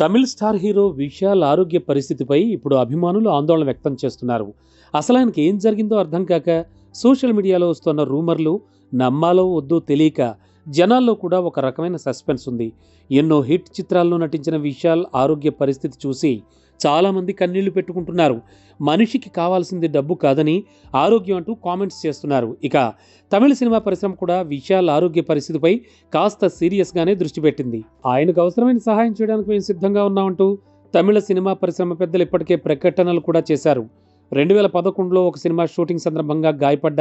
Tamil star hero Vishal ఆరోగ్య పరిస్థితిపై ఇప్పుడు అభిమానులు ఆందోళన వ్యక్తం చేస్తున్నారు. అసలు ఆయనకి ఏం జరిగిందో అర్థం కాక సోషల్ మీడియాలో వస్తున్న రూమర్లు నమ్మాలో వద్దో తెలియక జనాల్లో కూడా ఒక రకమైన సస్పెన్స్ ఉంది. ఎన్నో హిట్ చిత్రాల్లో నటించిన విశాల్ ఆరోగ్య పరిస్థితి చూసి చాలామంది కన్నీళ్ళు పెట్టుకుంటున్నారు. మనిషికి కావాల్సింది డబ్బు కాదని ఆరోగ్యం అంటూ కామెంట్స్ చేస్తున్నారు. ఇక తమిళ సినిమా పరిశ్రమ కూడా విశాల్ ఆరోగ్య పరిస్థితిపై కాస్త సీరియస్గానే దృష్టి పెట్టింది. ఆయనకు అవసరమైన సహాయం చేయడానికి మేము సిద్ధంగా ఉన్నామంటూ తమిళ సినిమా పరిశ్రమ పెద్దలు ఇప్పటికే ప్రకటనలు కూడా చేశారు. రెండు వేల పదకొండులో ఒక సినిమా షూటింగ్ సందర్భంగా గాయపడ్డ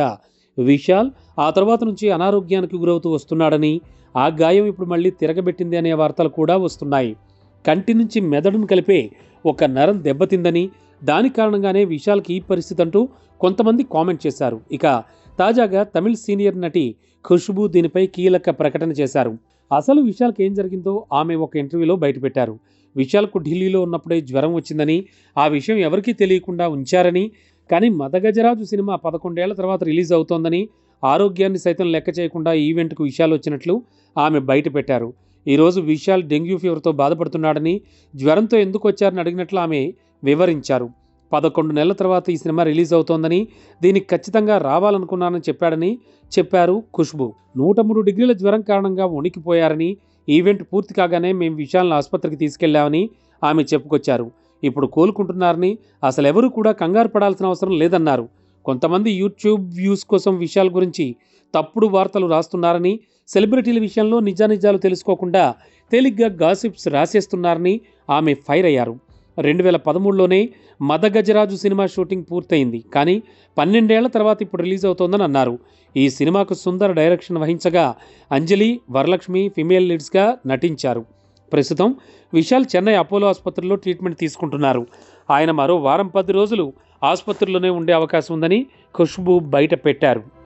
విశాల్ ఆ తర్వాత నుంచి అనారోగ్యానికి గురవుతూ వస్తున్నాడని ఆ గాయం ఇప్పుడు మళ్ళీ తిరగబెట్టింది అనే వార్తలు కూడా వస్తున్నాయి. కంటి నుంచి మెదడును కలిపే ఒక నరం దెబ్బతిందని దాని కారణంగానే విశాల్కి ఈ పరిస్థితి అంటూ కొంతమంది కామెంట్ చేశారు. ఇక తాజాగా తమిళ సీనియర్ నటి ఖుష్బు దీనిపై కీలక ప్రకటన చేశారు. అసలు విశాల్కి ఏం జరిగిందో ఆమె ఒక ఇంటర్వ్యూలో బయటపెట్టారు. విశాల్కు ఢిల్లీలో ఉన్నప్పుడే జ్వరం వచ్చిందని ఆ విషయం ఎవరికీ తెలియకుండా ఉంచారని కానీ మదగజరాజు సినిమా పదకొండేళ్ళ తర్వాత రిలీజ్ అవుతోందని ఆరోగ్యాన్ని సైతం లెక్క చేయకుండా ఈవెంట్కు విషయాలు వచ్చినట్లు ఆమె బయటపెట్టారు. ఈరోజు విశాల్ డెంగ్యూ ఫీవర్తో బాధపడుతున్నాడని జ్వరంతో ఎందుకు వచ్చారని అడిగినట్లు ఆమె వివరించారు. పదకొండు నెలల తర్వాత ఈ సినిమా రిలీజ్ అవుతోందని దీనికి ఖచ్చితంగా రావాలనుకున్నానని చెప్పాడని చెప్పారు ఖుష్బు. నూట మూడు డిగ్రీల జ్వరం కారణంగా వణికిపోయారని ఈవెంట్ పూర్తి కాగానే మేము విశాల్ని ఆసుపత్రికి తీసుకెళ్ళామని ఆమె చెప్పుకొచ్చారు. ఇప్పుడు కోలుకుంటున్నారని అసలు ఎవరు కూడా కంగారు పడాల్సిన అవసరం లేదన్నారు. కొంతమంది యూట్యూబ్ వ్యూస్ కోసం విషయాల గురించి తప్పుడు వార్తలు రాస్తున్నారని సెలబ్రిటీల విషయంలో నిజానిజాలు తెలుసుకోకుండా తేలిగ్గా గాసిప్స్ రాసేస్తున్నారని ఆమె ఫైర్ అయ్యారు. రెండు వేల పదమూడులోనే మదగజరాజు సినిమా షూటింగ్ పూర్తయింది. కానీ పన్నెండేళ్ళ తర్వాత ఇప్పుడు రిలీజ్ అవుతోందని అన్నారు. ఈ సినిమాకు సుందర్ డైరెక్షన్ వహించగా అంజలి వరలక్ష్మి ఫిమేల్ లీడ్స్గా నటించారు. ప్రస్తుతం విశాల్ చెన్నై అపోలో ఆసుపత్రిలో ట్రీట్మెంట్ తీసుకుంటున్నారు. ఆయన మరో వారం పది రోజులు ఆసుపత్రిలోనే ఉండే అవకాశం ఉందని ఖుష్బు బయట పెట్టారు.